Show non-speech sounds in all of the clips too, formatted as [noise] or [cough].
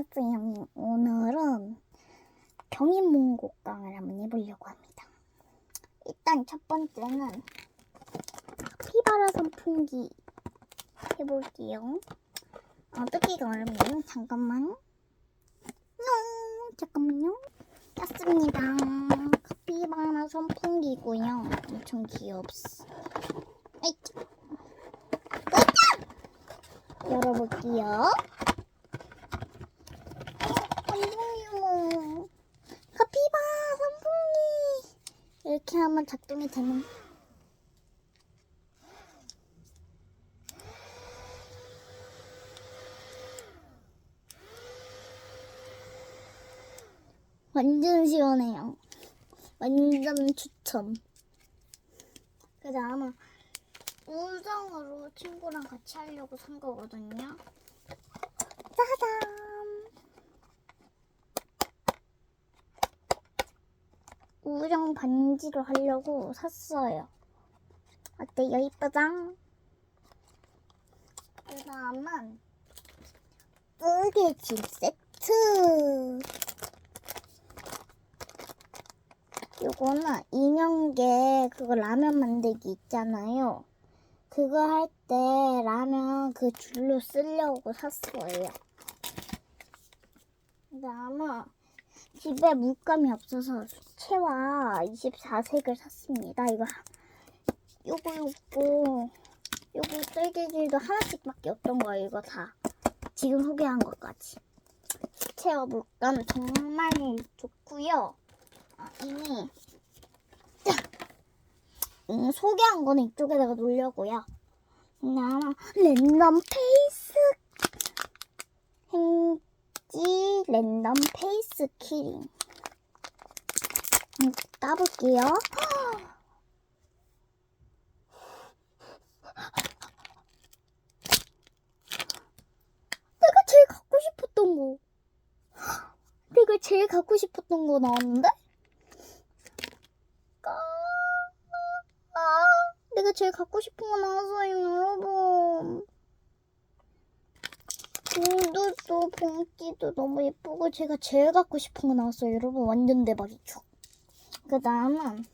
안녕하세요. 오늘은 경인몽곡강을 한번 해보려고 합니다. 일단 첫 번째는 피바라 선풍기 해볼게요. 어, 뜯기가 어렵네요. 잠깐만. 용, 잠깐만요. 꼈습니다. 카피바라 선풍기고요. 엄청 귀엽스. 아이, 열어볼게요. 선풍기모 카피바 선풍기 하면 작동이 되는 완전 시원해요. 완전 추천 그래서 아마 우정으로 친구랑 같이 하려고 산 거거든요. 짜잔 우정 반지로 하려고 샀어요. 어때요? 이쁘장? 그 다음은 뜨개질 세트. 요거는 인형계 그거 라면 만들기 있잖아요. 그거 할 때 라면 그 줄로 쓰려고 샀어요. 그 다음은 집에 물감이 없어서 수채화 24색을 샀습니다. 이거 요거 요거 요거 뜰개질도 하나씩밖에 없던 거예요. 이거 다 지금 소개한 것까지 수채화 물감 정말 좋고요. 아, 이미 음, 소개한 거는 이쪽에다가 놓으려고요. 그다음 랜덤 페이스 행지 랜덤 페이스 키링 음, 따볼게요. 내가 제일 갖고 싶었던 거. 내가 제일 갖고 싶었던 거 나왔는데? 까... 아, 내가 제일 갖고 싶은 거 나왔어요, 여러분. 봉도도 봉기도 너무 예쁘고 제가 제일 갖고 싶은 거 나왔어요, 여러분. 완전 대박이죠. 그 다음은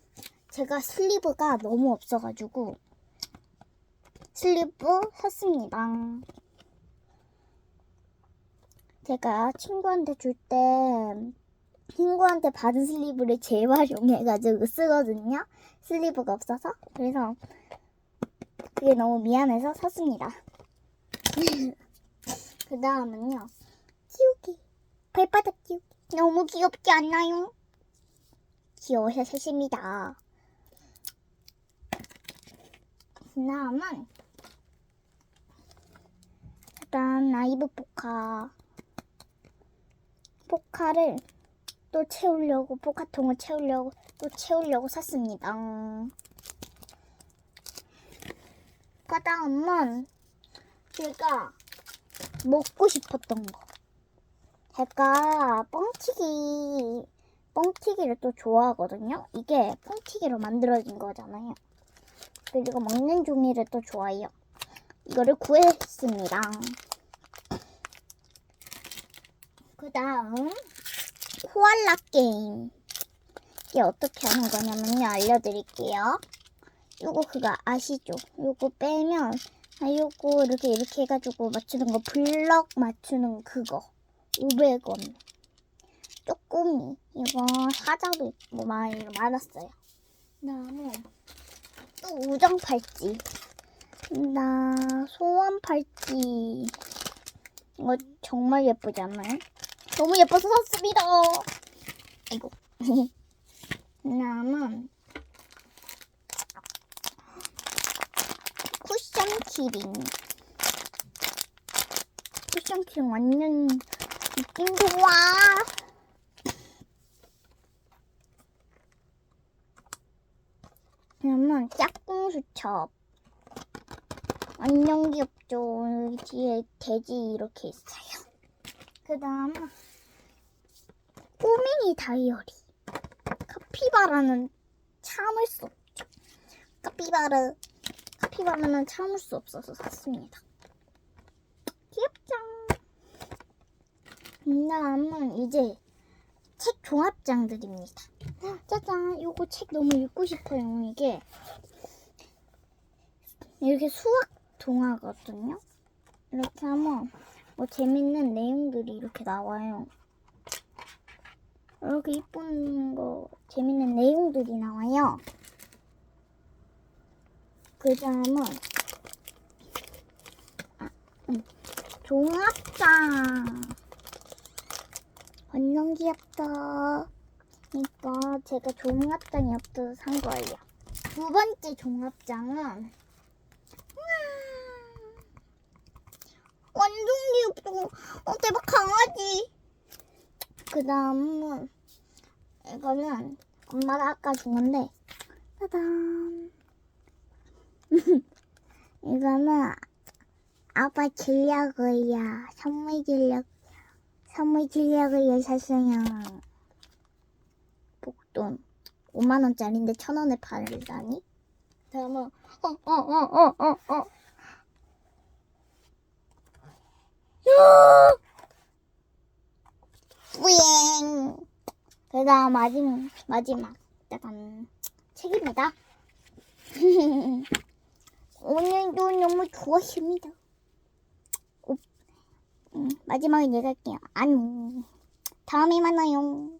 제가 슬리브가 너무 없어가지고 슬리브 샀습니다. 제가 친구한테 줄 때 친구한테 받은 슬리브를 재활용해가지고 쓰거든요. 슬리브가 없어서 그래서 그게 너무 미안해서 샀습니다. [laughs] 그 다음은요. 키우기 발바닥 키우기 너무 귀엽지 않나요? 귀여워서 셋입니다. 그 다음은 일단 라이브 포카 포카를 또 채우려고 포카통을 채우려고 또 채우려고 샀습니다. 그 다음은 제가 먹고 싶었던 거. 제가 뻥튀기 뻥튀기를 또 좋아하거든요. 이게 뻥튀기로 만들어진 거잖아요. 그리고 먹는 종이를 또 좋아해요. 이거를 구했습니다. 그 다음 코알라 게임. 이게 어떻게 하는 거냐면요. 알려드릴게요. 요거 그거 아시죠? 요거 빼면 아 요거 이렇게 이렇게 해가지고 맞추는 거 블럭 맞추는 그거 500원. 쪼꼬미 이거 사자도 있고 많이 많았어요. 그다음에 또 우정 팔찌. 나 소원 팔찌. 이거 정말 예쁘지 않나요? 너무 예뻐서 샀습니다. 아이고. [laughs] 그다음은 쿠션 키링. 쿠션 키링 완전 느낌 좋아. 그러면 짝꿍 수첩. 완전 귀엽죠. 여기 뒤에 돼지 이렇게 있어요. 그 다음 꼬맹이 다이어리. 카피바라는 참을 수 없죠. 카피바라, 카피바라는 참을 수 없어서 샀습니다. 귀엽죠? 그 다음은 이제 책 종합장들입니다. 짜잔, 요거 책 너무 읽고 싶어요. 이게 이렇게 수학 동화거든요. 이렇게 하면 뭐 재밌는 내용들이 이렇게 나와요. 이렇게 이쁜 거 재밌는 내용들이 나와요. 그 다음은 종합장 완전 귀엽다. 그러니까 제가 종합장이 없어서 산 거예요. 두 번째 종합장은 완전 귀엽다. 어, 대박 강아지. 그 다음은 이거는 엄마가 아까 준 건데 짜잔. [laughs] 이거는 아빠 주려고요. 선물 주려고. 선물 주려고요, 샀어요. 복돈. 5만원짜리인데 1,000원에 팔다니? 다음은, 어, 어, 어, 어, 어, 어. 야! 뿌잉! 그 다음 마지막, 마지막. 짜잔. 책입니다. [laughs] 오, 음, 마지막에 얘기할게요. 안녕. 다음에 만나요.